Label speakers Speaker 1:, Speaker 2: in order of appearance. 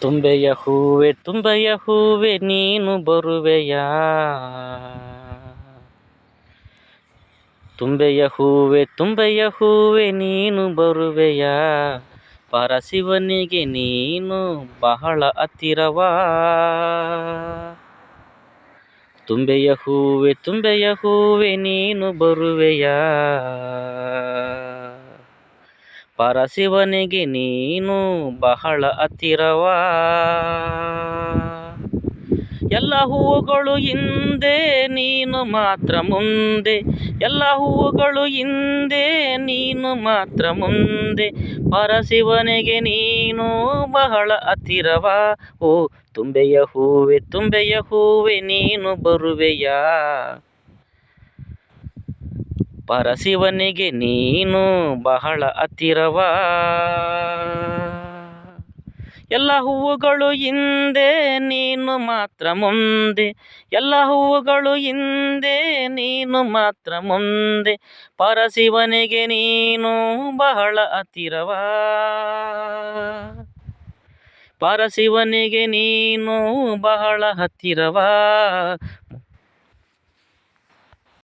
Speaker 1: ತುಂಬೆಯ ಹೂವೆ ತುಂಬೆಯ ಹೂವೆ, ನೀನು ಬರುವೆಯ. ತುಂಬೆಯ ಹೂವೆ ತುಂಬೆಯ ಹೂವೆ, ನೀನು ಬರುವೆಯ. ಪರಶಿವನಿಗೆ ನೀನು ಬಹಳ ಹತ್ತಿರವಾ. ತುಂಬೆಯ ಹೂವೆ ತುಂಬೆಯ ಹೂವೆ, ನೀನು ಬರುವೆಯಾ. ಪರಶಿವನಿಗೆ ನೀನು ಬಹಳ ಹತ್ತಿರವ? ಎಲ್ಲ ಹೂವುಗಳು ಹಿಂದೆ, ನೀನು ಮಾತ್ರ ಮುಂದೆ. ಎಲ್ಲ ಹೂವುಗಳು ಹಿಂದೆ, ನೀನು ಮಾತ್ರ ಮುಂದೆ. ಪರಶಿವನಿಗೆ ನೀನು ಬಹಳ ಹತ್ತಿರವ? ಓ, ತುಂಬೆಯ ಹೂವೆ ತುಂಬೆಯ ಹೂವೆ, ನೀನು ಬರುವೆಯಾ? ಪರಶಿವನಿಗೆ ನೀನು ಬಹಳ ಹತ್ತಿರವ? ಎಲ್ಲ ಹೂವುಗಳು ಹಿಂದೆ, ನೀನು ಮಾತ್ರ ಮುಂದೆ. ಎಲ್ಲ ಹೂವುಗಳು ಹಿಂದೆ, ನೀನು ಮಾತ್ರ ಮುಂದೆ. ಪರಶಿವನಿಗೆ ನೀನು ಬಹಳ ಹತ್ತಿರವ? ಪರಶಿವನಿಗೆ ನೀನು ಬಹಳ ಹತ್ತಿರವಾ?